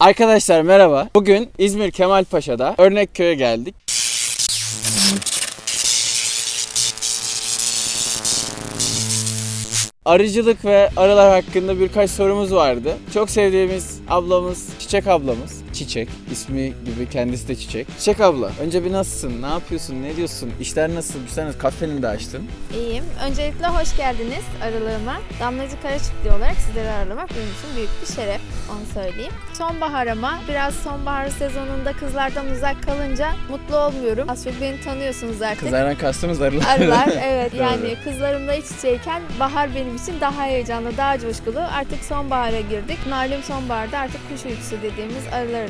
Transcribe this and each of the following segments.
Arkadaşlar merhaba. Bugün İzmir Kemalpaşa'da Örnekköy'e geldik. Arıcılık ve arılar hakkında birkaç sorumuz vardı. Çok sevdiğimiz ablamız Çiçek ablamız. Çiçek ismi gibi kendisi de Çiçek. Çiçek abla önce bir nasılsın? Ne yapıyorsun? Ne diyorsun? İşler nasıl? Bir nasıl? Kafeni de açtın. İyiyim. Öncelikle hoş geldiniz aralığıma. Damlacı Karaçiftli olarak sizleri ağırlamak benim için büyük bir şeref. Onu söyleyeyim. Sonbaharıma biraz sonbahar sezonunda kızlardan uzak kalınca mutlu olmuyorum. Az çok beni tanıyorsunuz artık. Kızlardan kastımız arılar. Arılar evet yani kızlarımla iç içeyken bahar benim için daha heyecanlı, daha coşkulu. Artık sonbahara girdik. Malum sonbaharda artık kuş uykusu dediğimiz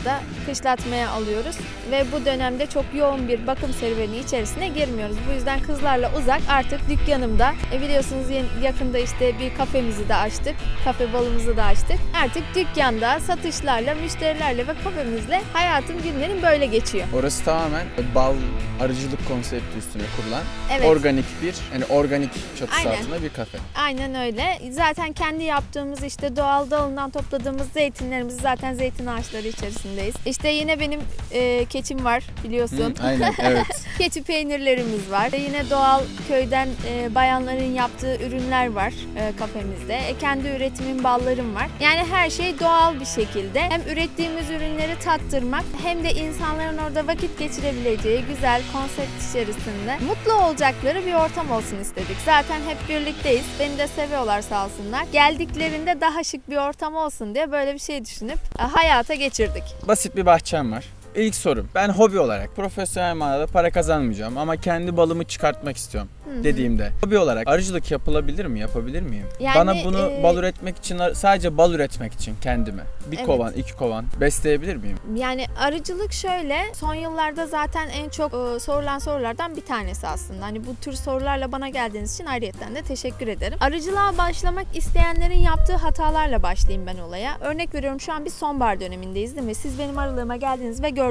da kışlatmaya alıyoruz. Ve bu dönemde çok yoğun bir bakım serüveni içerisine girmiyoruz. Bu yüzden kızlarla uzak artık dükkanımda. E biliyorsunuz yakında işte bir kafemizi de açtık. Kafe balımızı da açtık. Artık dükkanda satışlarla, müşterilerle ve kafemizle hayatım günlerim böyle geçiyor. Orası tamamen bal arıcılık konsepti üstüne kurulan Evet. organik bir yani organik çatısı Aynen. altında bir kafe. Aynen öyle. Zaten kendi yaptığımız işte doğal dalından topladığımız zeytinlerimizi zaten zeytin ağaçları içerisindeyiz. İşte yine benim e, keçim var biliyorsun. Hı, aynen evet. Keçi peynirlerimiz var. E, Yine doğal köyden e, bayanların yaptığı ürünler var e, kafemizde. E, kendi üretimin ballarım var. Yani her şey doğal bir şekilde. Hem ürettiğimiz ürünleri tattırmak hem de insanların orada vakit geçirebileceği güzel konsept içerisinde mutlu olacakları bir ortam olsun istedik. Zaten hep birlikteyiz. Beni de seviyorlar sağ olsunlar. Geldiklerinde daha şık bir ortam olsun diye böyle bir şey düşünüp e, hayata geçirdik. Basit bir bahçem var. İlk sorum. Ben hobi olarak profesyonel manada para kazanmayacağım ama kendi balımı çıkartmak istiyorum Hı hı. dediğimde hobi olarak arıcılık yapılabilir mi? Yapabilir miyim? Yani, Bana bunu e, bal üretmek için sadece bal üretmek için kendime bir Evet. kovan, iki kovan besleyebilir miyim? Yani arıcılık şöyle son yıllarda zaten en çok e, sorulan sorulardan bir tanesi aslında. Hani bu tür sorularla bana geldiğiniz için ayrıyetten de teşekkür ederim. Arıcılığa başlamak isteyenlerin yaptığı hatalarla başlayayım ben olaya. Örnek veriyorum şu an bir sonbahar dönemindeyiz değil mi? Siz benim arılığıma geldiniz ve gördünüz.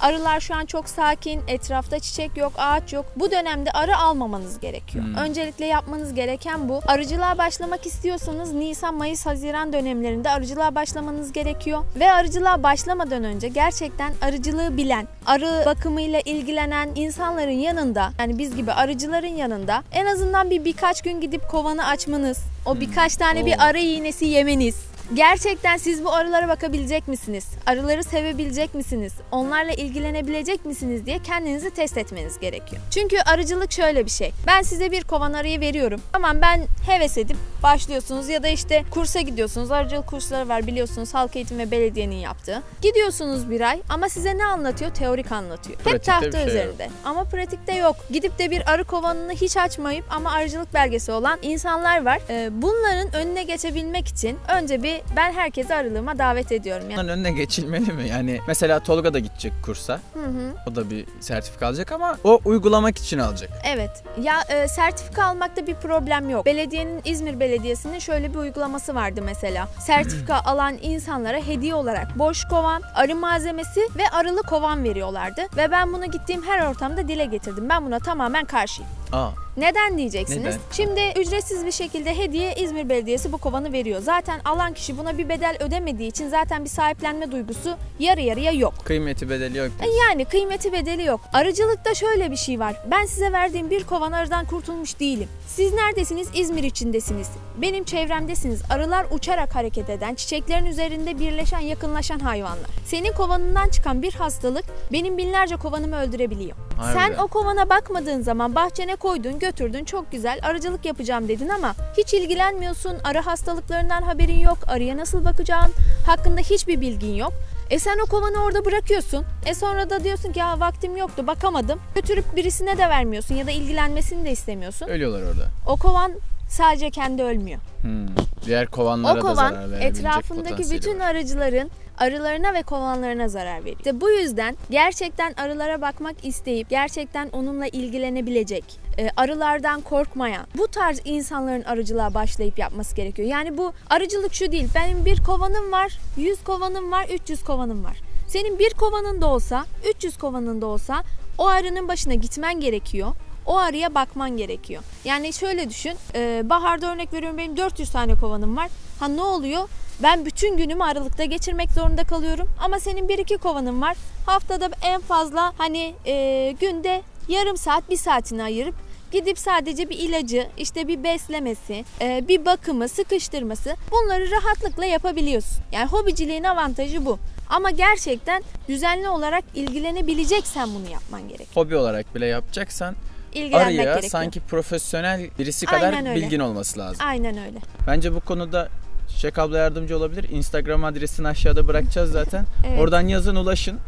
Arılar şu an çok sakin, etrafta çiçek yok, ağaç yok. Bu dönemde arı almamanız gerekiyor. Hmm. Öncelikle yapmanız gereken bu. Arıcılığa başlamak istiyorsanız Nisan, Mayıs, Haziran dönemlerinde arıcılığa başlamanız gerekiyor. Ve arıcılığa başlamadan önce gerçekten arıcılığı bilen, arı bakımıyla ilgilenen insanların yanında yani biz gibi arıcıların yanında en azından bir birkaç gün gidip kovanı açmanız, o birkaç tane bir arı iğnesi yemeniz, Gerçekten siz bu arılara bakabilecek misiniz? Arıları sevebilecek misiniz? Onlarla ilgilenebilecek misiniz diye kendinizi test etmeniz gerekiyor. Çünkü arıcılık şöyle bir şey. Ben size bir kovan arıyı veriyorum. Tamam ben heves edip başlıyorsunuz ya da işte kursa gidiyorsunuz. Arıcılık kursları var biliyorsunuz halk eğitim ve belediyenin yaptığı. Gidiyorsunuz bir ay ama size ne anlatıyor? Teorik anlatıyor. Hep Pratikte bir tahta şey yok. üzerinde. Ama pratikte yok. Gidip de bir arı kovanını hiç açmayıp ama arıcılık belgesi olan insanlar var. Ee, bunların önüne geçebilmek için önce bir ben herkese arılığıma davet ediyorum. Yani, Bunların önüne geçilmeli mi? Yani mesela Tolga da gidecek kursa. hı hı. O da bir sertifika alacak ama o uygulamak için alacak. Evet. Ya e, sertifika almakta bir problem yok. Belediyenin İzmir Belediyesi'nin şöyle bir uygulaması vardı mesela. Sertifika alan insanlara hediye olarak boş kovan, arı malzemesi ve arılı kovan veriyorlardı. Ve ben bunu gittiğim her ortamda dile getirdim. Ben buna tamamen karşıyım. Aa, Neden diyeceksiniz? Neden? Şimdi ücretsiz bir şekilde hediye İzmir Belediyesi bu kovanı veriyor. Zaten alan kişi buna bir bedel ödemediği için zaten bir sahiplenme duygusu yarı yarıya yok. kıymeti bedeli yok. E Yani kıymeti bedeli yok. Arıcılıkta şöyle bir şey var. Ben size verdiğim bir kovan arıdan kurtulmuş değilim. Siz neredesiniz? İzmir içindesiniz. Benim çevremdesiniz. Arılar uçarak hareket eden, çiçeklerin üzerinde birleşen, yakınlaşan hayvanlar. Senin kovanından çıkan bir hastalık benim binlerce kovanımı öldürebiliyor. Harbiden. Sen o kovana bakmadığın zaman bahçene koydun, götürdün, çok güzel arıcılık yapacağım dedin ama hiç ilgilenmiyorsun, arı hastalıklarından haberin yok, arıya nasıl bakacağın hakkında hiçbir bilgin yok. E sen o kovanı orada bırakıyorsun. E sonra da diyorsun ki ya vaktim yoktu bakamadım. Götürüp birisine de vermiyorsun ya da ilgilenmesini de istemiyorsun. Ölüyorlar orada. O kovan sadece kendi ölmüyor. Hmm. Diğer kovanlara O da kovan zarar verebilecek etrafındaki bütün var. arıcıların arılarına ve kovanlarına zarar veriyor. İşte bu yüzden gerçekten arılara bakmak isteyip gerçekten onunla ilgilenebilecek, e, arılardan korkmayan bu tarz insanların arıcılığa başlayıp yapması gerekiyor. Yani bu arıcılık şu değil. Benim bir kovanım var, 100 kovanım var, 300 kovanım var. Senin bir kovanın da olsa, 300 kovanın da olsa o arının başına gitmen gerekiyor. O arıya bakman gerekiyor. Yani şöyle düşün. e, baharda örnek veriyorum benim 400 tane kovanım var. Ha ne oluyor? Ben bütün günümü aralıkta geçirmek zorunda kalıyorum. Ama senin bir iki kovanın var. Haftada en fazla hani e, günde yarım saat bir saatini ayırıp gidip sadece bir ilacı, işte bir beslemesi, e, bir bakımı, sıkıştırması bunları rahatlıkla yapabiliyorsun. Yani hobiciliğin avantajı bu. Ama gerçekten düzenli olarak ilgilenebileceksen bunu yapman gerek. Hobi olarak bile yapacaksan İlgilenmek arıya gerekiyor. sanki profesyonel birisi kadar Aynen öyle. bilgin olması lazım. Aynen öyle. Bence bu konuda Çiçek abla yardımcı olabilir. Instagram adresini aşağıda bırakacağız zaten. Evet. Oradan yazın ulaşın.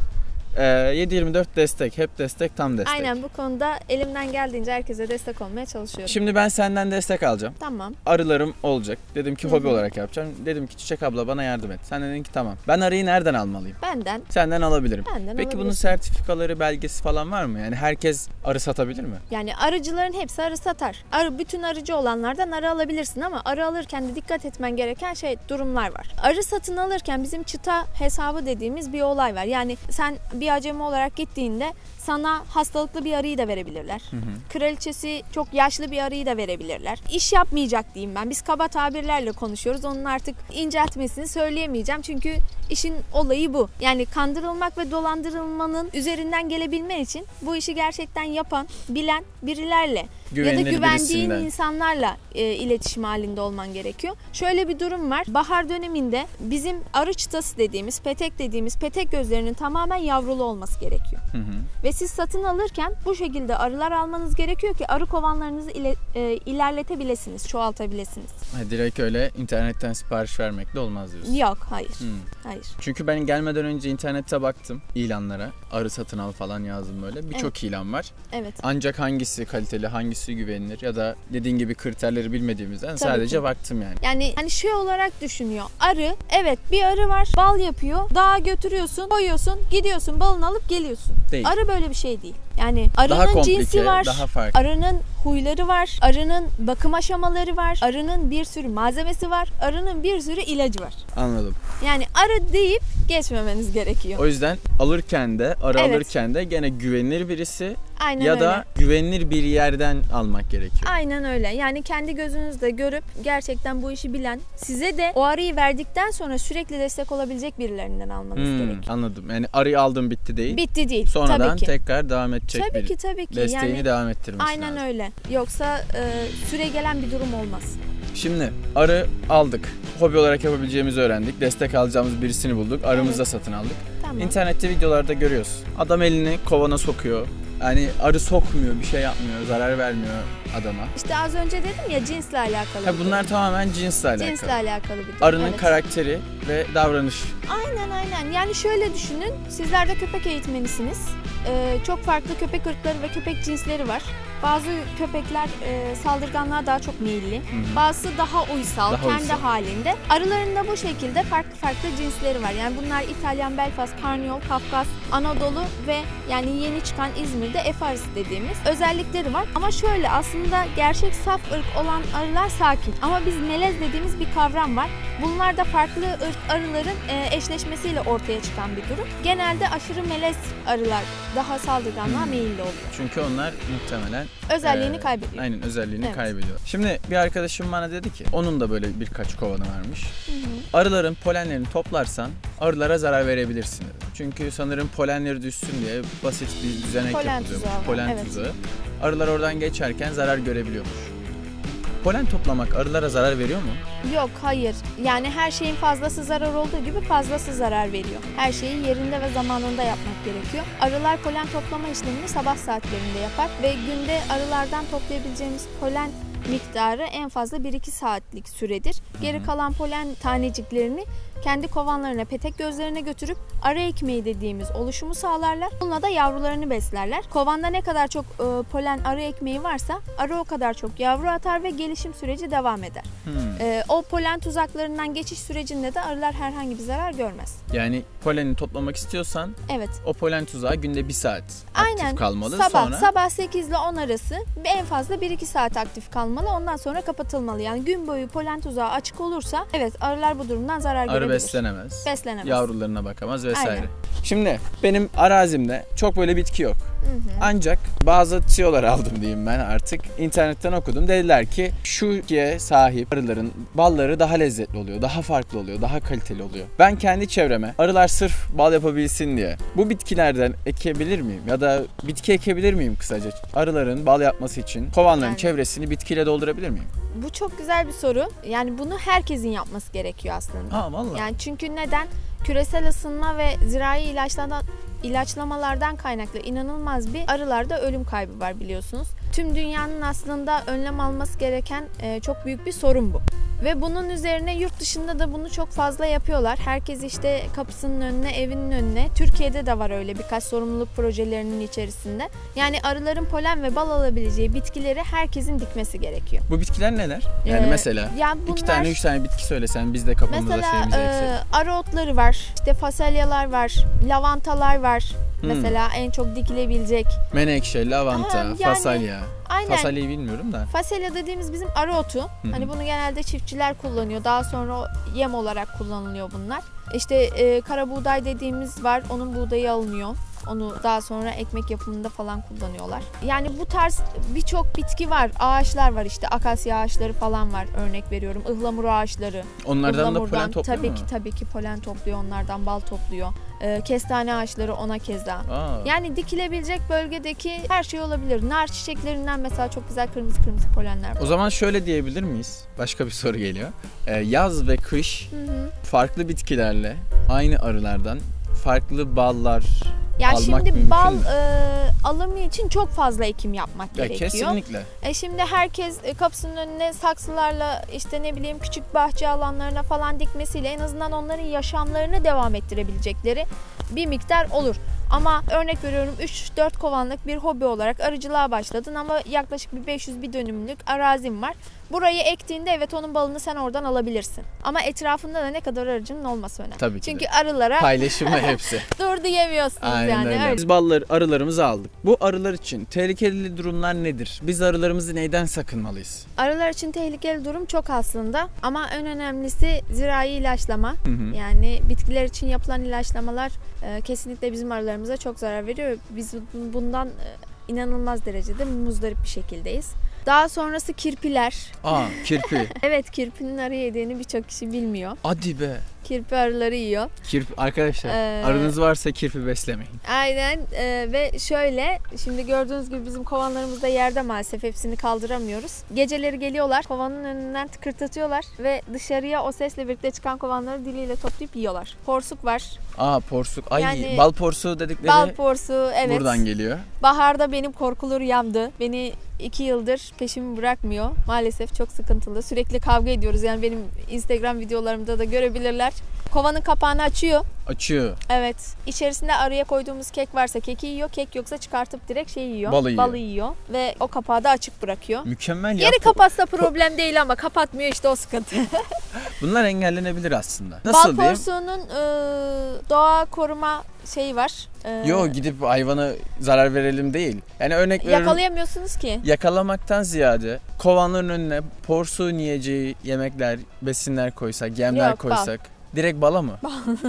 Ee, 7-24 destek. Hep destek, tam destek. Aynen bu konuda elimden geldiğince herkese destek olmaya çalışıyorum. Şimdi ben senden destek alacağım. Tamam. Arılarım olacak. Dedim ki hobi olarak yapacağım. Dedim ki Çiçek abla bana yardım et. Sen dedin ki tamam. Ben arıyı nereden almalıyım? Benden Senden alabilirim. benden Peki bunun alabilirsin. sertifikaları, belgesi falan var mı? Yani herkes arı satabilir mi? Yani arıcıların hepsi arı satar. Arı bütün arıcı olanlardan arı alabilirsin ama arı alırken de dikkat etmen gereken şey durumlar var. Arı satın alırken bizim çıta hesabı dediğimiz bir olay var. Yani sen bir acemi olarak gittiğinde sana hastalıklı bir arıyı da verebilirler. Hı hı. Kraliçesi çok yaşlı bir arıyı da verebilirler. İş yapmayacak diyeyim ben. Biz kaba tabirlerle konuşuyoruz. Onun artık inceltmesini söyleyemeyeceğim. Çünkü işin olayı bu. Yani kandırılmak ve dolandırılmanın üzerinden gelebilmen için bu işi gerçekten yapan, bilen birilerle ya da Güvenilir güvendiğin birisinden. insanlarla e, iletişim halinde olman gerekiyor. Şöyle bir durum var. Bahar döneminde bizim arı çıtası dediğimiz, petek dediğimiz petek gözlerinin tamamen yavrulu olması gerekiyor. Hı hı. Ve siz satın alırken bu şekilde arılar almanız gerekiyor ki arı kovanlarınızı ile, e, ilerletebilirsiniz, çoğaltabilirsiniz. Ha, direkt öyle internetten sipariş vermekle olmaz diyorsun. Yok, hayır. Hı. Hayır. Çünkü ben gelmeden önce internette baktım ilanlara. Arı satın al falan yazdım böyle. Birçok ilan var. Evet. Ancak hangisi kaliteli, hangisi güvenilir ya da dediğin gibi kriterleri bilmediğimizden sadece ki. baktım yani. Yani hani şey olarak düşünüyor. Arı, evet bir arı var, bal yapıyor. Dağa götürüyorsun, koyuyorsun, gidiyorsun, balını alıp geliyorsun. Değil. Arı böyle bir şey değil. Yani arının daha cinsi var. daha farklı. Arının huyları var, arının bakım aşamaları var, arının bir sürü malzemesi var, arının bir sürü ilacı var. Anladım. Yani arı deyip geçmemeniz gerekiyor. O yüzden alırken de, arı Evet. alırken de gene güvenilir birisi Aynen ya öyle. da güvenilir bir yerden almak gerekiyor. Aynen öyle. Yani kendi gözünüzle görüp gerçekten bu işi bilen, size de o arıyı verdikten sonra sürekli destek olabilecek birilerinden almanız Hmm, gerekiyor. anladım. Yani arıyı aldım bitti değil. Bitti değil. Sonradan tabii ki. tekrar devam edecek tabii bir ki tabii ki. desteğini yani devam ettirmesi aynen lazım. öyle. Yoksa e, süre gelen bir durum olmaz. Şimdi arı aldık. Hobi olarak yapabileceğimizi öğrendik. Destek alacağımız birisini bulduk. Arımızı da satın aldık. Tamam. İnternette videolarda görüyoruz. Adam elini kovana sokuyor. Yani arı sokmuyor, bir şey yapmıyor, zarar vermiyor adama. İşte az önce dedim ya cinsle alakalı. Ha, bir bunlar durum. tamamen cinsle alakalı. cinsle alakalı bir durum. Arının evet. karakteri ve davranış. Aynen aynen. Yani şöyle düşünün. Sizler de köpek eğitmenisiniz. Ee, çok farklı köpek ırkları ve köpek cinsleri var. Bazı köpekler e, saldırganlığa daha çok meyilli. Hı hı. Bazısı daha uysal, Daha kendi uysal. halinde. Arıların da bu şekilde farklı farklı cinsleri var. Yani bunlar İtalyan Belfast, Karniyol, Kafkas, Anadolu ve yani yeni çıkan İzmir'de F arısı dediğimiz özellikleri var. Ama şöyle aslında gerçek saf ırk olan arılar sakin. Ama biz melez dediğimiz bir kavram var. Bunlar da farklı ırk arıların e, eşleşmesiyle ortaya çıkan bir durum. Genelde aşırı melez arılar daha saldırganlığa Hmm. meyilli oluyor. Çünkü onlar muhtemelen Özelliğini Ee, kaybediyor. Aynen özelliğini Evet. kaybediyor. Şimdi bir arkadaşım bana dedi ki onun da böyle birkaç kovanı varmış. Hı hı. Arıların polenlerini toplarsan arılara zarar verebilirsin dedi. Çünkü sanırım polenleri düşsün diye basit bir düzenek Polen yapılıyor. tuzağı Polen evet. tuzağı. Arılar oradan geçerken zarar görebiliyormuş. Polen toplamak arılara zarar veriyor mu? Yok hayır. Yani her şeyin fazlası zarar olduğu gibi fazlası zarar veriyor. Her şeyi yerinde ve zamanında yapmak gerekiyor. Arılar polen toplama işlemini sabah saatlerinde yapar ve günde arılardan toplayabileceğimiz polen miktarı en fazla 1-2 saatlik süredir. Geri kalan polen taneciklerini kendi kovanlarına, petek gözlerine götürüp arı ekmeği dediğimiz oluşumu sağlarlar. Bununla da yavrularını beslerler. Kovanda ne kadar çok e, polen arı ekmeği varsa arı o kadar çok yavru atar ve gelişim süreci devam eder. Hmm. Ee, o polen tuzaklarından geçiş sürecinde de arılar herhangi bir zarar görmez. Yani poleni toplamak istiyorsan Evet. o polen tuzağı günde bir saat aktif Aynen. kalmalı. Sabah Sonra sabah 8 ile 10 arası en fazla 1-2 saat aktif kalmalı alınmalı ondan sonra kapatılmalı. Yani gün boyu polen tuzağı açık olursa evet arılar bu durumdan zarar Arı görebilir. beslenemez. Beslenemez. Yavrularına bakamaz vesaire. Aynen. Şimdi benim arazimde çok böyle bitki yok. Hı hı. Ancak bazı tiyolar aldım diyeyim ben artık. İnternetten okudum. Dediler ki şu bitkiye sahip arıların balları daha lezzetli oluyor, daha farklı oluyor, daha kaliteli oluyor. Ben kendi çevreme arılar sırf bal yapabilsin diye bu bitkilerden ekebilir miyim? Ya da bitki ekebilir miyim kısaca? Arıların bal yapması için kovanların Yani. çevresini bitkiyle doldurabilir miyim? Bu çok güzel bir soru. Yani bunu herkesin yapması gerekiyor aslında. Aa vallahi. Yani çünkü neden? Küresel ısınma ve zirai ilaçlardan ilaçlamalardan kaynaklı inanılmaz bir arılarda ölüm kaybı var biliyorsunuz. Tüm dünyanın aslında önlem alması gereken e, çok büyük bir sorun bu. Ve bunun üzerine yurt dışında da bunu çok fazla yapıyorlar. Herkes işte kapısının önüne, evinin önüne. Türkiye'de de var öyle birkaç sorumluluk projelerinin içerisinde. Yani arıların polen ve bal alabileceği bitkileri herkesin dikmesi gerekiyor. Bu bitkiler neler? Yani Ee, mesela ya iki bunlar- tane üç tane bitki söylesen biz de kafamızda Mesela şeyimizi e, arı otları var, işte fasulyeler var, lavantalar var. Hmm. Mesela en çok dikilebilecek. Menekşe, lavanta, Aha, yani- fasalya. Aynen. Fasalyeyi bilmiyorum da. Fasulye dediğimiz bizim arı otu. hı. Hani bunu genelde çiftçiler kullanıyor. Daha sonra yem olarak kullanılıyor bunlar. İşte e, kara buğday dediğimiz var. Onun buğdayı alınıyor. Onu daha sonra ekmek yapımında falan kullanıyorlar. Yani bu tarz birçok bitki var. Ağaçlar var işte. Akasya ağaçları falan var örnek veriyorum. Ihlamur ağaçları. Onlardan da Ihlamurdan polen topluyor tabii mu? ki tabii ki polen topluyor. Onlardan bal topluyor. Ee, kestane ağaçları ona keza. Aa. Yani dikilebilecek bölgedeki her şey olabilir. Nar çiçeklerinden mesela çok güzel kırmızı kırmızı polenler var. O zaman şöyle diyebilir miyiz? Başka bir soru geliyor. Ee, yaz ve kış Hı hı. farklı bitkilerle aynı arılardan farklı ballar Ya Almak şimdi mümkün bal mü? e, alımı için çok fazla ekim yapmak ya gerekiyor. kesinlikle. E şimdi herkes e, kapısının önüne saksılarla işte ne bileyim küçük bahçe alanlarına falan dikmesiyle en azından onların yaşamlarını devam ettirebilecekleri bir miktar olur. Ama örnek veriyorum 3-4 kovanlık bir hobi olarak arıcılığa başladın ama yaklaşık bir 500 bir dönümlük arazin var. Burayı ektiğinde evet onun balını sen oradan alabilirsin. Ama etrafında da ne kadar arıcının olması önemli. Tabii ki Çünkü de. arılara Paylaşımı hepsi. dur diyemiyorsunuz Aynen yani. öyle. öyle. Biz balları, arılarımızı aldık. Bu arılar için tehlikeli durumlar nedir? Biz arılarımızı neyden sakınmalıyız? Arılar için tehlikeli durum çok aslında ama en önemlisi zirai ilaçlama. Hı hı. Yani bitkiler için yapılan ilaçlamalar e, kesinlikle bizim arılarımıza çok zarar veriyor. Biz bu- bundan e, inanılmaz derecede muzdarip bir şekildeyiz. Daha sonrası kirpiler. Aa kirpi. Evet kirpinin arı yediğini birçok kişi bilmiyor. Hadi be. Kirpi arıları yiyor. Kirpi arkadaşlar Ee, arınız varsa kirpi beslemeyin. Aynen e, ve şöyle şimdi gördüğünüz gibi bizim kovanlarımız da yerde maalesef hepsini kaldıramıyoruz. Geceleri geliyorlar kovanın önünden tıkırtatıyorlar ve dışarıya o sesle birlikte çıkan kovanları diliyle toplayıp yiyorlar. Porsuk var. Aa porsuk. Ay Yani- bal porsuğu dedikleri Bal porsuğu evet. buradan geliyor. Baharda benim korkulu rüyamdı. Beni iki yıldır peşimi bırakmıyor. Maalesef çok sıkıntılı. Sürekli kavga ediyoruz. Yani benim Instagram videolarımda da görebilirler. Kovanın kapağını açıyor. Açıyor. Evet. İçerisinde araya koyduğumuz kek varsa keki yiyor. Kek yoksa çıkartıp direkt şey yiyor. Balı yiyor. Ve o kapağı da açık bırakıyor. Mükemmel ya. Geri kapatsa problem değil ama kapatmıyor işte o sıkıntı. Bunlar engellenebilir aslında. Nasıl Bal diyeyim? porsuğunun e, doğa koruma şeyi var. E, Yo gidip hayvana zarar verelim değil. Yani örnek veriyorum. Yakalayamıyorsunuz ki. Yakalamaktan ziyade kovanların önüne porsuğun yiyeceği yemekler, besinler koysak, yemler Yok, bal. koysak. Direkt bala mı?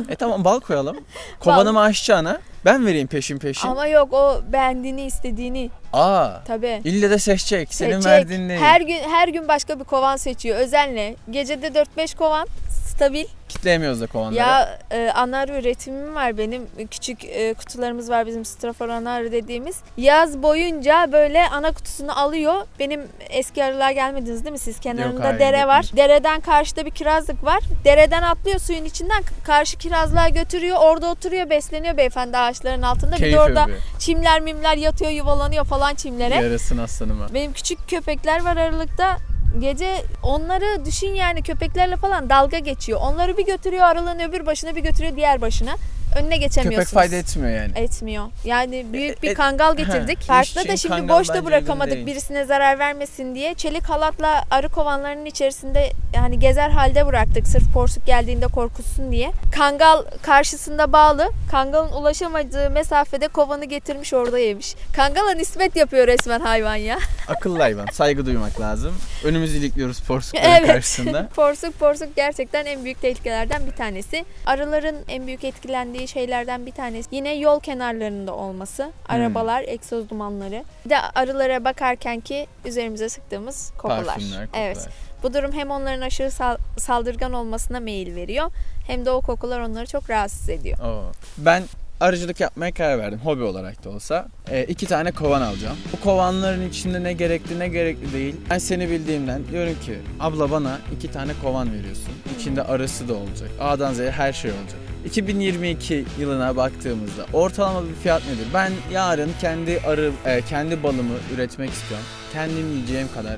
e tamam bal koyalım. Kovanımı aşacağına ben vereyim peşin peşin. Ama yok o beğendiğini istediğini Aa tabii. ille de seçecek. Senin Seçecek. verdiğin ne? Her gün her gün başka bir kovan seçiyor özenle. Gecede 4-5 kovan stabil. Kitleyemiyoruz da kovanları. Ya e, anarı üretimim var benim. Küçük e, kutularımız var bizim strafor anarı dediğimiz. Yaz boyunca böyle ana kutusunu alıyor. Benim eski arılar gelmediniz değil mi siz? Kenarında hayır, dere var. Dereden karşıda bir kirazlık var. Dereden atlıyor suyun içinden karşı kirazlığa götürüyor. Orada oturuyor besleniyor beyefendi ağaçların altında. bir Keyif de orada öpüyor. çimler mimler yatıyor yuvalanıyor falan çimlere. Yarasın aslanıma. Benim küçük köpekler var aralıkta. Gece onları düşün yani köpeklerle falan dalga geçiyor. Onları bir götürüyor aralığın öbür başına bir götürüyor diğer başına. önüne geçemiyorsunuz. Köpek fayda etmiyor yani. etmiyor. Yani büyük bir E, e, kangal getirdik. ha, Parkta da şimdi boşta bırakamadık birisine zarar vermesin diye. Çelik halatla arı kovanlarının içerisinde yani gezer halde bıraktık sırf porsuk geldiğinde korkutsun diye. Kangal karşısında bağlı. Kangalın ulaşamadığı mesafede kovanı getirmiş orada yemiş. Kangala nispet yapıyor resmen hayvan ya. Akıllı hayvan. Saygı duymak lazım. Önümüzü ilikliyoruz porsukların Evet. karşısında. porsuk porsuk gerçekten en büyük tehlikelerden bir tanesi. Arıların en büyük etkilendiği şeylerden bir tanesi yine yol kenarlarında olması. Hmm. Arabalar, egzoz dumanları. Bir de arılara bakarken ki üzerimize sıktığımız kokular. Parfümler, kokular. Evet. Bu durum hem onların aşırı sal- saldırgan olmasına meyil veriyor hem de o kokular onları çok rahatsız ediyor. Oo. Ben arıcılık yapmaya karar verdim. Hobi olarak da olsa. Ee, iki tane kovan alacağım. Bu kovanların içinde ne gerekli ne gerekli değil. Ben seni bildiğimden diyorum ki abla bana iki tane kovan veriyorsun. İçinde arısı da olacak. A'dan Z'ye her şey olacak. 2022 yılına baktığımızda ortalama bir fiyat nedir? Ben yarın kendi arı, e, kendi balımı üretmek istiyorum. Kendim yiyeceğim kadar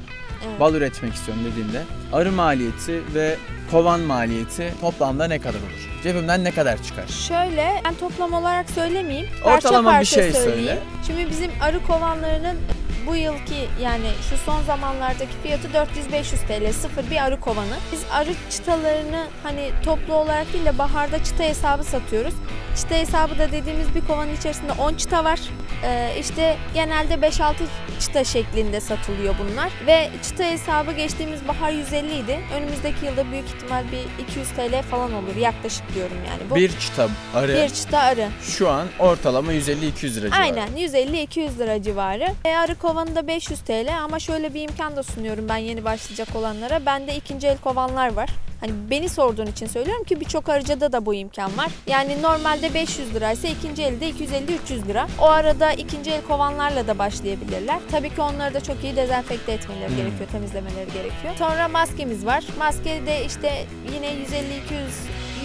Evet. bal üretmek istiyorum dediğimde arı maliyeti ve kovan maliyeti toplamda ne kadar olur? Cebimden ne kadar çıkar? Şöyle ben toplam olarak söylemeyeyim. Parça Ortalama bir parça şey söyleyeyim. söyle. Şimdi bizim arı kovanlarının bu yılki yani şu son zamanlardaki fiyatı 400-500 TL sıfır bir arı kovanı. Biz arı çıtalarını hani toplu olarak değil de baharda çıta hesabı satıyoruz. Çıta hesabı da dediğimiz bir kovanın içerisinde 10 çıta var. Ee, işte genelde 5-6 çıta şeklinde satılıyor bunlar. Ve çıta hesabı geçtiğimiz bahar 150 idi. Önümüzdeki yılda büyük ihtimal bir 200 TL falan olur yaklaşık diyorum yani. Bu Bir çıta arı bir çıta arı. şu an ortalama 150-200 lira civarı. Aynen 150-200 lira civarı. E, arı kovanı da 500 TL ama şöyle bir imkan da sunuyorum ben yeni başlayacak olanlara. Bende ikinci el kovanlar var. Hani beni sorduğun için söylüyorum ki birçok arıcada da bu imkan var. Yani normalde 500 liraysa ikinci elde 250-300 lira. O arada ikinci el kovanlarla da başlayabilirler. Tabii ki onları da çok iyi dezenfekte etmeleri Hmm. gerekiyor, temizlemeleri gerekiyor. Sonra maskemiz var. Maske de işte yine 150-200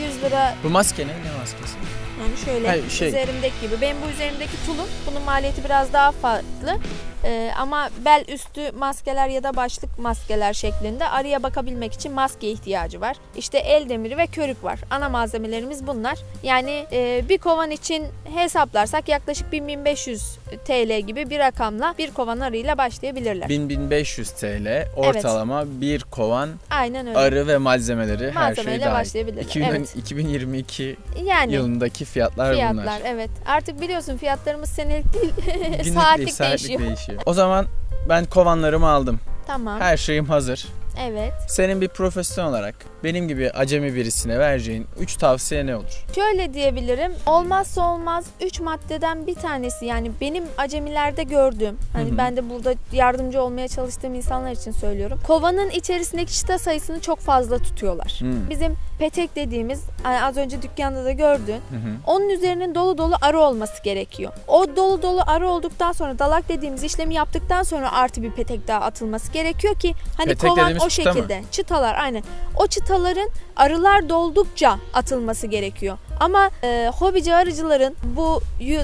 100 lira Bu maske ne? Ne maskesi? yani şöyle Hayır, şey- üzerimdeki gibi. Benim bu üzerimdeki tulum. Bunun maliyeti biraz daha farklı. Ee, ama bel üstü maskeler ya da başlık maskeler şeklinde arıya bakabilmek için maske ihtiyacı var. İşte el demiri ve körük var. Ana malzemelerimiz bunlar. Yani e, bir kovan için hesaplarsak yaklaşık 1000-1500 TL gibi bir rakamla bir kovan arıyla başlayabilirler. 1000-1500 TL ortalama bir kovan Aynen öyle. arı ve malzemeleri her şey dahil. başlayabilirler. 2000 Evet. 2022 Yani yılındaki fiyatlar, fiyatlar bunlar. evet. Artık biliyorsun fiyatlarımız senelik değil saatlik, saatlik değişiyor. değişiyor. O zaman ben kovanlarımı aldım. Tamam. Her şeyim hazır. Evet. Senin bir profesyonel olarak benim gibi acemi birisine vereceğin 3 tavsiye ne olur? Şöyle diyebilirim. Olmazsa olmaz 3 maddeden bir tanesi yani benim acemilerde gördüğüm hani Hı hı. ben de burada yardımcı olmaya çalıştığım insanlar için söylüyorum. Kovanın içerisindeki çıta sayısını çok fazla tutuyorlar. Hmm. Bizim petek dediğimiz hani az önce dükkanda da gördün. Hı hı. Onun üzerinin dolu dolu arı olması gerekiyor. O dolu dolu arı olduktan sonra dalak dediğimiz işlemi yaptıktan sonra artı bir petek daha atılması gerekiyor ki hani Petek kovan o çıta mı? şekilde. Çıtalar aynen. O çıtaların arılar doldukça atılması gerekiyor. Ama e, hobici arıcıların bu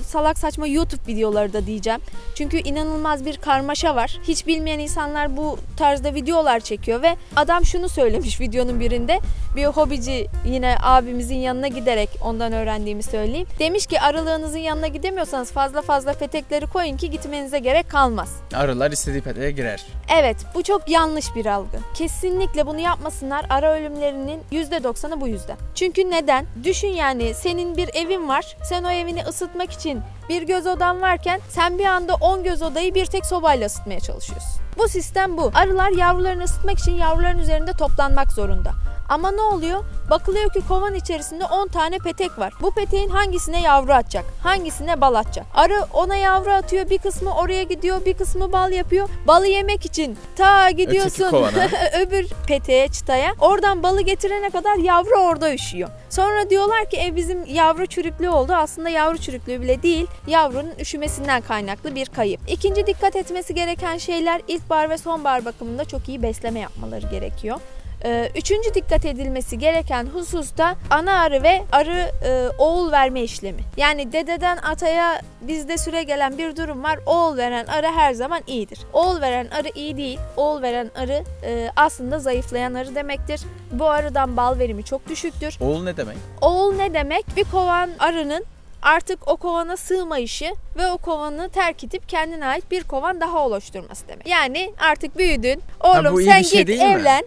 salak saçma YouTube videoları da diyeceğim. Çünkü inanılmaz bir karmaşa var. Hiç bilmeyen insanlar bu tarzda videolar çekiyor ve adam şunu söylemiş videonun birinde. Bir hobici yine abimizin yanına giderek ondan öğrendiğimi söyleyeyim. Demiş ki arılığınızın yanına gidemiyorsanız fazla fazla petekleri koyun ki gitmenize gerek kalmaz. Arılar istediği peteğe girer. Evet bu çok yanlış bir algı. Kesinlikle bunu yapmasınlar. Ara ölümlerinin %90'ı bu yüzden. Çünkü neden? Düşün yani senin bir evin var. Sen o evini ısıtmak için bir göz odan varken sen bir anda 10 göz odayı bir tek sobayla ısıtmaya çalışıyorsun. Bu sistem bu. Arılar yavrularını ısıtmak için yavruların üzerinde toplanmak zorunda. Ama ne oluyor? Bakılıyor ki kovan içerisinde 10 tane petek var. Bu peteğin hangisine yavru atacak? Hangisine bal atacak? Arı ona yavru atıyor. Bir kısmı oraya gidiyor, bir kısmı bal yapıyor. Balı yemek için ta gidiyorsun öbür peteğe, çıtaya. Oradan balı getirene kadar yavru orada üşüyor. Sonra diyorlar ki ev bizim yavru çürüklüğü oldu. Aslında yavru çürüklüğü bile değil. Yavrunun üşümesinden kaynaklı bir kayıp. İkinci dikkat etmesi gereken şeyler ilkbahar ve sonbahar bakımında çok iyi besleme yapmaları gerekiyor. Ee, üçüncü dikkat edilmesi gereken husus da ana arı ve arı e, oğul verme işlemi. Yani dededen ataya bizde süre gelen bir durum var. Oğul veren arı her zaman iyidir. Oğul veren arı iyi değil. Oğul veren arı e, aslında zayıflayan arı demektir. Bu arıdan bal verimi çok düşüktür. Oğul ne demek? Oğul ne demek? Bir kovan arının artık o kovana sığmayışı ve o kovanı terk edip kendine ait bir kovan daha oluşturması demek. Yani artık büyüdün. Oğlum sen şey git evlen.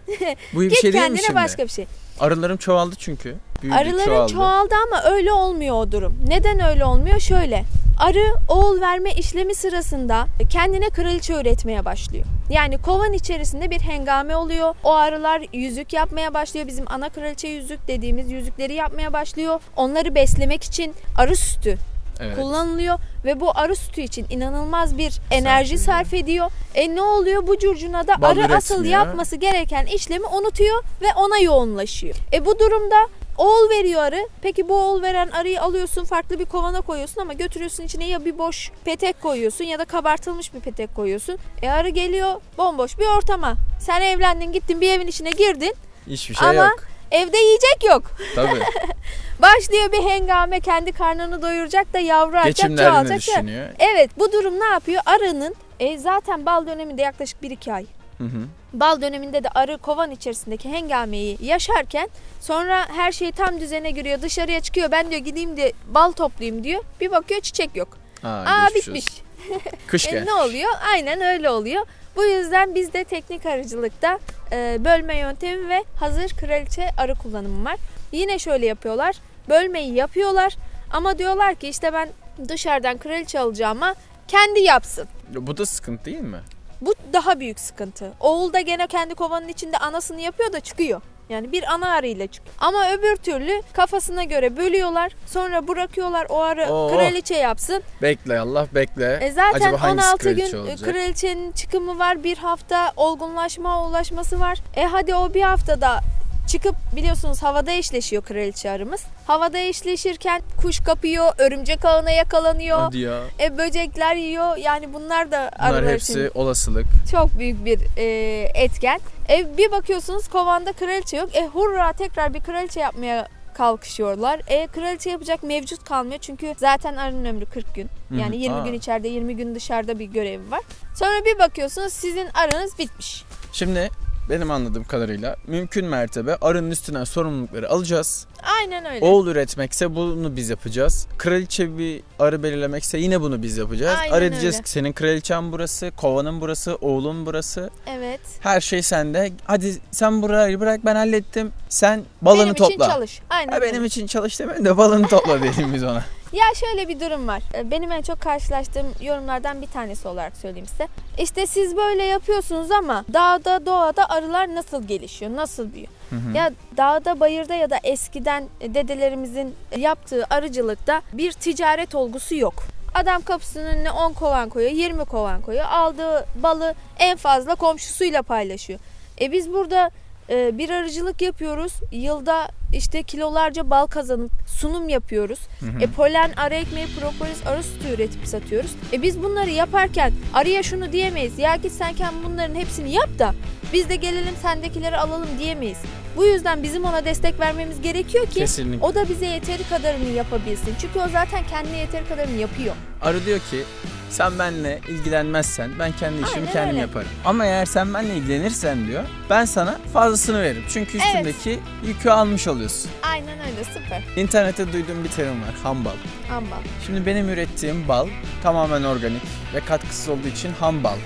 Bu iyi bir git şey değil mi kendine şimdi? başka bir şey. Arılarım çoğaldı çünkü. Büyüdü, Arıların çoğaldı. çoğaldı ama öyle olmuyor o durum. Neden öyle olmuyor? Şöyle. Arı oğul verme işlemi sırasında kendine kraliçe üretmeye başlıyor. Yani kovan içerisinde bir hengame oluyor. O arılar yüzük yapmaya başlıyor. Bizim ana kraliçe yüzük dediğimiz yüzükleri yapmaya başlıyor. Onları beslemek için arı sütü Evet. kullanılıyor ve bu arı sütü için inanılmaz bir enerji sarf ediyor. E ne oluyor? Bu curcuna da Bal arı asıl üretmiyor. yapması gereken işlemi unutuyor ve ona yoğunlaşıyor. E bu durumda oğul veriyor arı. Peki bu oğul veren arıyı alıyorsun farklı bir kovana koyuyorsun ama götürüyorsun içine ya bir boş petek koyuyorsun ya da kabartılmış bir petek koyuyorsun. E arı geliyor bomboş bir ortama. Sen evlendin gittin bir evin içine girdin Hiçbir şey Ama- yok. Evde yiyecek yok. Tabii. Başlıyor bir hengame kendi karnını doyuracak da yavru açacak Geçim derdini çoğalacak. da- düşünüyor. Evet bu durum ne yapıyor? Arının e, zaten bal döneminde yaklaşık 1-2 ay. Hı hı. Bal döneminde de arı kovan içerisindeki hengameyi yaşarken sonra her şey tam düzene giriyor. Dışarıya çıkıyor. Ben diyor gideyim de bal toplayayım diyor. Bir bakıyor çiçek yok. Aa, Aa geçmiş bitmiş. Kış E, ne oluyor? Aynen öyle oluyor. Bu yüzden bizde teknik arıcılıkta e, bölme yöntemi ve hazır kraliçe arı kullanımı var. Yine şöyle yapıyorlar. Bölmeyi yapıyorlar ama diyorlar ki işte ben dışarıdan kraliçe alacağıma kendi yapsın. Bu da sıkıntı değil mi? Bu daha büyük sıkıntı. Oğul da gene kendi kovanın içinde anasını yapıyor da çıkıyor. Yani bir ana arıyla çıkıyor. Ama öbür türlü kafasına göre bölüyorlar. Sonra bırakıyorlar o arı Oo. kraliçe yapsın. Bekle Allah bekle. E zaten Acaba hangisi 16 gün e, olacak? kraliçenin çıkımı var. Bir hafta olgunlaşma ulaşması var. E hadi o bir haftada çıkıp biliyorsunuz havada eşleşiyor kraliçe arımız. Havada eşleşirken kuş kapıyor, örümcek ağına yakalanıyor. Hadi ya. E böcekler yiyor. Yani bunlar da Bunlar arılar hepsi için olasılık. çok büyük bir e, etken. E bir bakıyorsunuz kovanda kraliçe yok. E hurra tekrar bir kraliçe yapmaya kalkışıyorlar. E kraliçe yapacak mevcut kalmıyor çünkü zaten arının ömrü 40 gün. Yani 20 Aa. gün içeride 20 gün dışarıda bir görevi var. Sonra bir bakıyorsunuz sizin arınız bitmiş. Şimdi benim anladığım kadarıyla mümkün mertebe arının üstünden sorumlulukları alacağız. Aynen öyle. Oğul üretmekse bunu biz yapacağız. Kraliçe bir arı belirlemekse yine bunu biz yapacağız. Aynen arı diyeceğiz öyle. ki senin kraliçen burası, kovanın burası, oğlun burası. Evet. Her şey sende. Hadi sen burayı bırak ben hallettim. Sen balını benim topla. için çalış. Aynen Ha, benim öyle. için çalış demeyin de balını topla diyelim biz ona. Ya şöyle bir durum var. E, Benim en çok karşılaştığım yorumlardan bir tanesi olarak söyleyeyim size. İşte siz böyle yapıyorsunuz ama dağda doğada arılar nasıl gelişiyor, nasıl büyüyor? Hı hı. Ya dağda bayırda ya da eskiden dedelerimizin yaptığı arıcılıkta bir ticaret olgusu yok. Adam kapısının önüne 10 kovan koyuyor, 20 kovan koyuyor. Aldığı balı en fazla komşusuyla paylaşıyor. E biz burada e, bir arıcılık yapıyoruz. Yılda işte kilolarca bal kazanıp sunum yapıyoruz. Hı hı. E polen, arı ekmeği, propolis, arı sütü üretip satıyoruz. E biz bunları yaparken arıya şunu diyemeyiz. Ya git sen bunların hepsini yap da biz de gelelim sendekileri alalım diyemeyiz. Bu yüzden bizim ona destek vermemiz gerekiyor ki Kesinlikle. o da bize yeteri kadarını yapabilsin. Çünkü o zaten kendine yeteri kadarını yapıyor. Arı diyor ki sen benimle ilgilenmezsen ben kendi işimi Aynen kendim öyle. yaparım. Ama eğer sen benimle ilgilenirsen diyor ben sana fazlasını veririm. Çünkü Evet. üstündeki yükü almış oluyorsun. Aynen öyle süper. İnternette duyduğum bir terim var ham bal. Amba. Şimdi benim ürettiğim bal tamamen organik ve katkısız olduğu için ham bal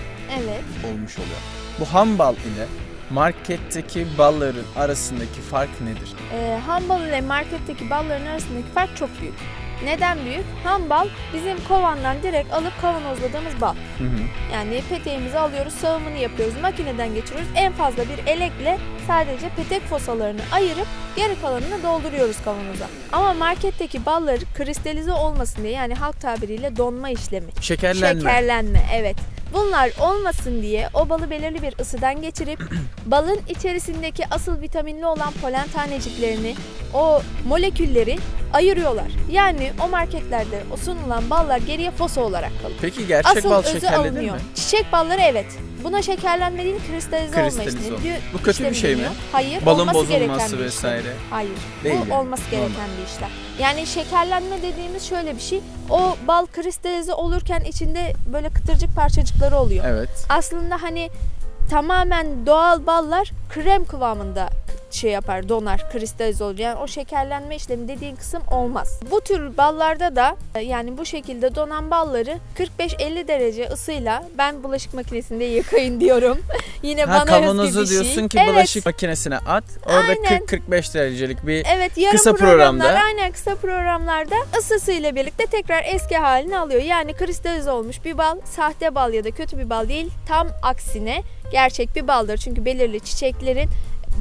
Evet. olmuş oluyor. Bu ham bal ile marketteki balların arasındaki fark nedir? Ee, ham bal ile marketteki balların arasındaki fark çok büyük. Neden büyük? Ham bal bizim kovandan direkt alıp kavanozladığımız bal. Hı hı. Yani peteğimizi alıyoruz, sağımını yapıyoruz, makineden geçiriyoruz. En fazla bir elekle sadece petek fosalarını ayırıp geri kalanını dolduruyoruz kavanoza. Ama marketteki balları kristalize olmasın diye yani halk tabiriyle donma işlemi. Şekerlenme. Şekerlenme evet. Bunlar olmasın diye o balı belirli bir ısıdan geçirip balın içerisindeki asıl vitaminli olan polen taneciklerini, o molekülleri ayırıyorlar. Yani o marketlerde o sunulan ballar geriye fosa olarak kalıyor. Peki gerçek Asıl bal özü şekerlenir alınıyor. mi? Çiçek balları evet. Buna şekerlenme değil kristalize, olma Kristalize işlemi. olma. diyor- Bu kötü bir işlemi şey mi? deniyor. Hayır. Balın olması gereken bozulması bir vesaire. işlem. Hayır. Değil Bu yani. olması gereken bir işlem. Yani şekerlenme dediğimiz şöyle bir şey. O bal kristalize olurken içinde böyle kıtırcık parçacıkları oluyor. Evet. Aslında hani tamamen doğal ballar krem kıvamında şey yapar, donar, kristalize olur. Yani o şekerlenme işlemi dediğin kısım olmaz. Bu tür ballarda da yani bu şekilde donan balları 45-50 derece ısıyla ben bulaşık makinesinde yıkayın diyorum. Yine Ha bana özgü bir şey. diyorsun ki evet. bulaşık makinesine at. Orada Aynen. 40-45 derecelik bir Evet yarım Kısa programda. aynen kısa programlarda ısısıyla birlikte tekrar eski halini alıyor. Yani kristalize olmuş bir bal sahte bal ya da kötü bir bal değil. Tam aksine gerçek bir baldır. Çünkü belirli çiçeklerin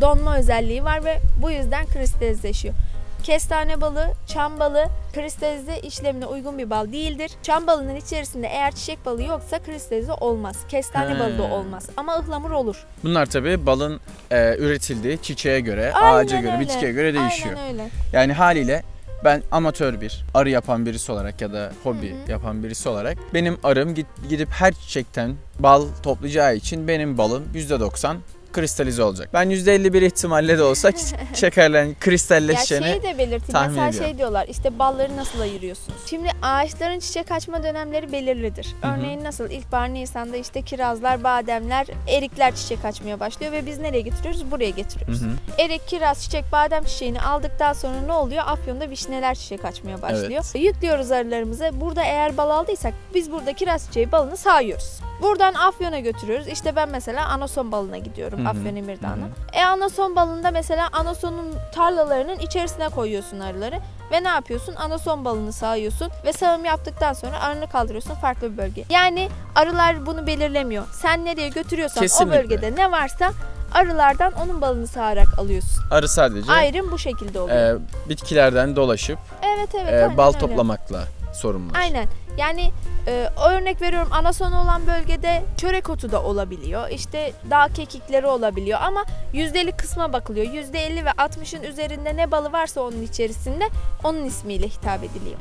donma özelliği var ve bu yüzden kristalizleşiyor. Kestane balı, çam balı kristalize işlemine uygun bir bal değildir. Çam balının içerisinde eğer çiçek balı yoksa kristalize olmaz. Kestane He. balı da olmaz ama ıhlamur olur. Bunlar tabii balın e, üretildiği çiçeğe göre, Aynen ağaca göre, öyle. bitkiye göre değişiyor. Aynen öyle. Yani haliyle ben amatör bir arı yapan birisi olarak ya da hobi Hı hı. yapan birisi olarak benim arım git, gidip her çiçekten bal toplayacağı için benim balım %90 kristalize olacak. Ben %51 ihtimalle de olsa şekerlen Ya kristalleşeceğini şeyi de belirteyim. tahmin Mesela ediyorum. şey diyorlar işte balları nasıl ayırıyorsunuz? Şimdi ağaçların çiçek açma dönemleri belirlidir. Hı hı. Örneğin nasıl? İlkbahar Nisan'da işte kirazlar, bademler, erikler çiçek açmaya başlıyor ve biz nereye getiriyoruz? Buraya Hı getiriyoruz. hı. Erik, kiraz, çiçek, badem çiçeğini aldıktan sonra ne oluyor? Afyon'da vişneler çiçek açmaya başlıyor. Yüklüyoruz arılarımızı. Burada eğer bal aldıysak biz burada kiraz çiçeği balını sağıyoruz. Buradan Afyon'a götürüyoruz. İşte ben mesela anason balına gidiyorum. Afyon Emirdağ'ına. E anason balında mesela anasonun tarlalarının içerisine koyuyorsun arıları. Ve ne yapıyorsun? Anason balını sağıyorsun ve sağım yaptıktan sonra arını kaldırıyorsun farklı bir bölge. Yani arılar bunu belirlemiyor. Sen nereye götürüyorsan Kesinlikle. o bölgede ne varsa arılardan onun balını sağarak alıyorsun. Arı sadece Ayrım bu şekilde oluyor. e, bitkilerden dolaşıp evet evet. e, aynen bal öyle. toplamakla sorumlu. Aynen. Yani e, örnek veriyorum anason olan bölgede çörek otu da olabiliyor. İşte dağ kekikleri olabiliyor ama yüzdelik kısma bakılıyor. Yüzde 50 ve 60'ın üzerinde ne balı varsa onun içerisinde onun ismiyle hitap ediliyor.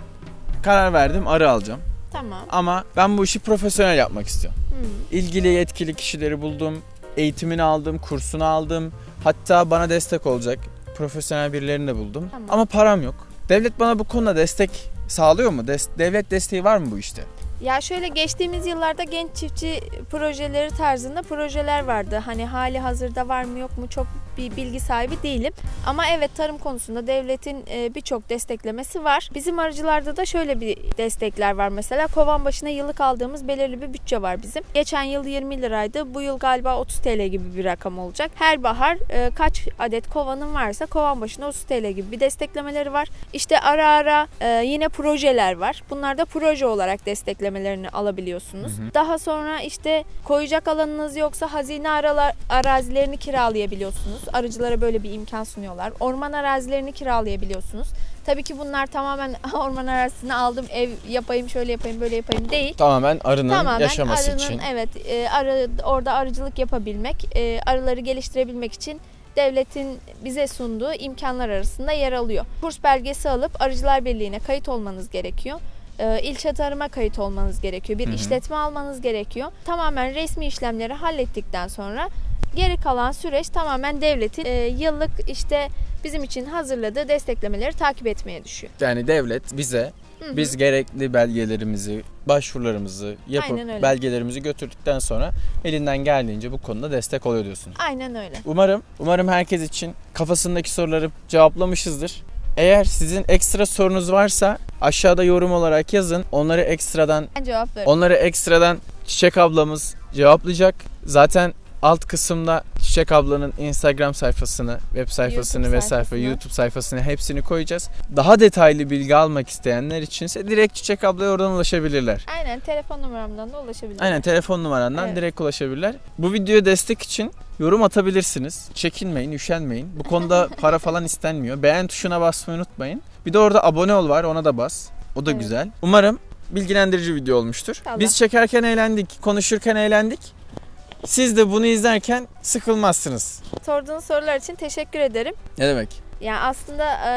Karar verdim arı alacağım. Tamam. Ama ben bu işi profesyonel yapmak istiyorum. Hmm. İlgili yetkili kişileri buldum. Eğitimini aldım, kursunu aldım. Hatta bana destek olacak profesyonel birilerini de buldum. Tamam. Ama param yok. Devlet bana bu konuda destek sağlıyor mu? Des- devlet desteği var mı bu işte? Ya şöyle geçtiğimiz yıllarda genç çiftçi projeleri tarzında projeler vardı. Hani hali hazırda var mı yok mu çok bir bilgi sahibi değilim. Ama evet tarım konusunda devletin e, birçok desteklemesi var. Bizim arıcılarda da şöyle bir destekler var mesela. Kovan başına yıllık aldığımız belirli bir bütçe var bizim. Geçen yıl 20 liraydı. Bu yıl galiba 30 TL gibi bir rakam olacak. Her bahar e, kaç adet kovanın varsa kovan başına 30 TL gibi bir desteklemeleri var. İşte ara ara e, yine projeler var. Bunlar da proje olarak desteklemelerini alabiliyorsunuz. Hı hı. Daha sonra işte koyacak alanınız yoksa hazine aralar, arazilerini kiralayabiliyorsunuz. Arıcılara böyle bir imkan sunuyorlar. Orman arazilerini kiralayabiliyorsunuz. Tabii ki bunlar tamamen orman arazisini aldım ev yapayım şöyle yapayım böyle yapayım değil. Tamamen arının Tamamen yaşaması arının için. evet e, arı orada arıcılık yapabilmek, e, arıları geliştirebilmek için devletin bize sunduğu imkanlar arasında yer alıyor. Kurs belgesi alıp Arıcılar Birliği'ne kayıt olmanız gerekiyor. E, ilçe tarıma kayıt olmanız gerekiyor. Bir Hı hı. işletme almanız gerekiyor. Tamamen resmi işlemleri hallettikten sonra geri kalan süreç tamamen devletin e, yıllık işte bizim için hazırladığı desteklemeleri takip etmeye düşüyor. Yani devlet bize Hı hı. biz gerekli belgelerimizi, başvurularımızı yapıp belgelerimizi götürdükten sonra elinden geldiğince bu konuda destek oluyor diyorsun. Aynen öyle. Umarım, umarım herkes için kafasındaki soruları cevaplamışızdır. Eğer sizin ekstra sorunuz varsa aşağıda yorum olarak yazın. Onları ekstradan Ben cevap veririm. onları ekstradan Çiçek ablamız cevaplayacak. Zaten alt kısımda Çiçek ablanın Instagram sayfasını, web sayfasını YouTube ve sayfa sayfasını. YouTube sayfasını hepsini koyacağız. Daha detaylı bilgi almak isteyenler içinse direkt Çiçek ablaya oradan ulaşabilirler. Aynen telefon numaramdan da ulaşabilirsiniz. Aynen telefon numarandan Evet. direkt ulaşabilirler. Bu videoya destek için yorum atabilirsiniz. Çekinmeyin, üşenmeyin. Bu konuda para falan istenmiyor. Beğen tuşuna basmayı unutmayın. Bir de orada abone ol var, ona da bas. O da Evet. güzel. Umarım bilgilendirici video olmuştur. İnşallah. Biz çekerken eğlendik, konuşurken eğlendik. Siz de bunu izlerken sıkılmazsınız. Sorduğunuz sorular için teşekkür ederim. Ne demek? Yani aslında e,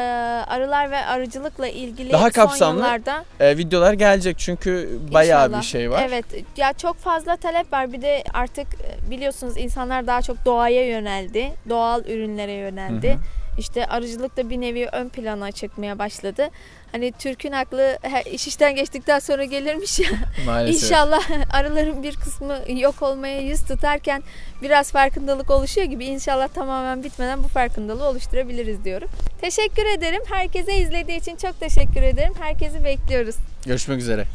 arılar ve arıcılıkla ilgili Daha son kapsamlı yıllarda Ee, videolar gelecek çünkü bayağı İnşallah. bir şey var. Evet ya çok fazla talep var. Bir de artık e, biliyorsunuz insanlar daha çok doğaya yöneldi. Doğal ürünlere yöneldi. Hı hı. İşte arıcılık da bir nevi ön plana çıkmaya başladı. Hani Türk'ün aklı iş işten geçtikten sonra gelirmiş ya. Maalesef. İnşallah arıların bir kısmı yok olmaya yüz tutarken biraz farkındalık oluşuyor gibi inşallah tamamen bitmeden bu farkındalığı oluşturabiliriz diyorum. Teşekkür ederim. Herkese izlediği için çok teşekkür ederim. Herkesi bekliyoruz. Görüşmek üzere.